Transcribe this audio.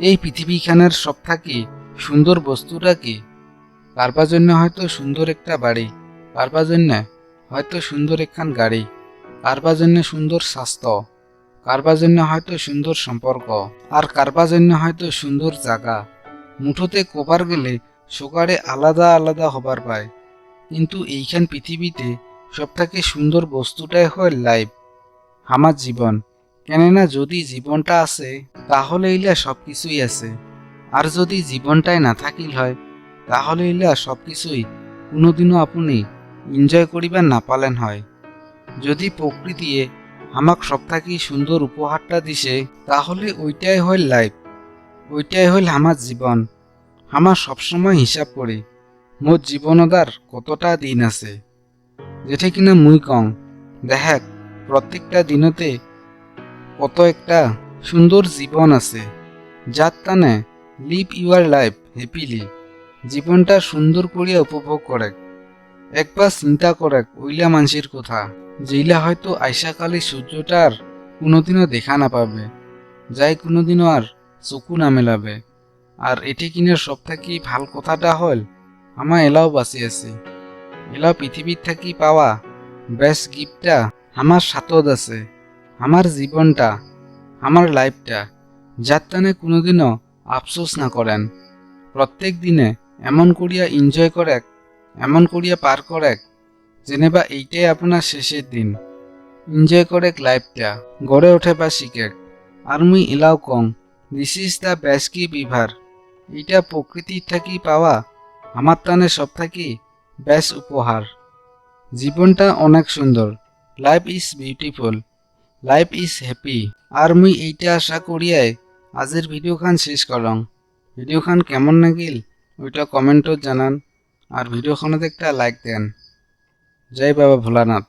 এই পৃথিবীখানের সব থাকি সুন্দর বস্তুটা কি কারবার জন্য হয়তো সুন্দর একটা বাড়ি কারবার জন্য হয়তো সুন্দর একখান গাড়ি কারবার জন্য সুন্দর স্বাস্থ্য কারবার জন্য হয়তো সুন্দর সম্পর্ক, আর কারবার জন্য হয়তো সুন্দর জায়গা। মুঠোতে কবার গেলে সকালে আলাদা আলাদা হবার পায়। কিন্তু এইখান পৃথিবীতে সবথেকে সুন্দর বস্তুটাই হয় লাইফ আমার জীবন। কেননা যদি জীবনটা আছে তাহলে ইলা সব কিছুই আছে। আর যদি জীবনটাই না থাকিল হয়, তাহলে ইলা সব কিছুই কোনোদিনও আপনি এনজয় করিবার না পালেন হয়। যদি প্রকৃতিয়ে আমাক সবথেকে সুন্দর উপহারটা দিছে, তাহলে ওইটাই হল লাইফ ওইটাই হল আমার জীবন। আমার সবসময় হিসাব করি মোর জীবনদার কতটা দিন আছে। যেটা কিনা মুই কং দেখাক প্রত্যেকটা দিনতে কত একটা সুন্দর জীবন আছে। যার টানে লিভ ইউর লাইফ হ্যাপিলি জীবনটা সুন্দর করিয়া উপভোগ করে একবার চিন্তা করে ওইলা মানুষের কথা। যেইলা হয়তো আইসাকালে সূর্যটার কোনোদিনও দেখা না পাবে। যাই কোনোদিনও আর চকু না মেলাবে। আর এটি কিনার সব থাকি ভালো কথাটা হল, আমার এলাও বাঁচি আছে। এলাও পৃথিবীর থাকি পাওয়া বেস্ট গিফটটা আমার সাথত আছে। আমার জীবনটা আমার লাইফটা যার টানে কোনোদিনও আফসোস না করেন। প্রত্যেক দিনে এমন করিয়া এনজয় করেক, এমন করিয়া পার করেক, যেনেবা এইটাই আপনার শেষের দিন। এনজয় করেক লাইফটা, গড়ে ওঠে বা শিখেক। আর মুই এলাও কং দিস ইজ দ্য বেস্ট কি বিভার এইটা প্রকৃতির থাকি পাওয়া, আমার টানে সব থাকি বেস্ট উপহার। জীবনটা অনেক সুন্দর life is beautiful life is happy আর মুই এইটা আশা করিয়াই ভিডিও খান শেষ করং। ভিডিও খান কেমন নাগিল ওইটা কমেন্টও জানান। আর ভিডিওখনত একটা লাইক দেন। জয় বাবা ভোলানাথ।